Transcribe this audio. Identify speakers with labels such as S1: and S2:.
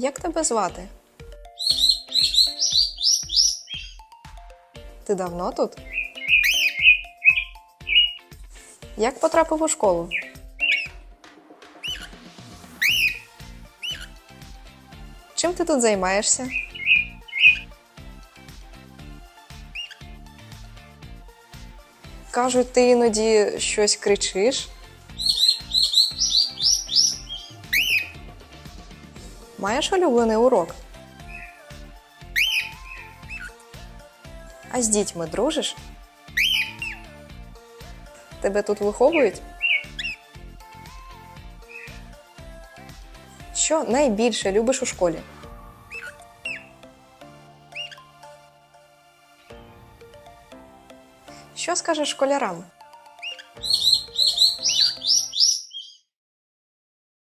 S1: Як тебе звати? Ти давно тут? Як потрапив у школу? Чим ти тут займаєшся? Кажуть, ти іноді щось кричиш. Маєш улюблений урок? А з дітьми дружиш? Тебе тут виховують? Що найбільше любиш у школі? Що скажеш школярам?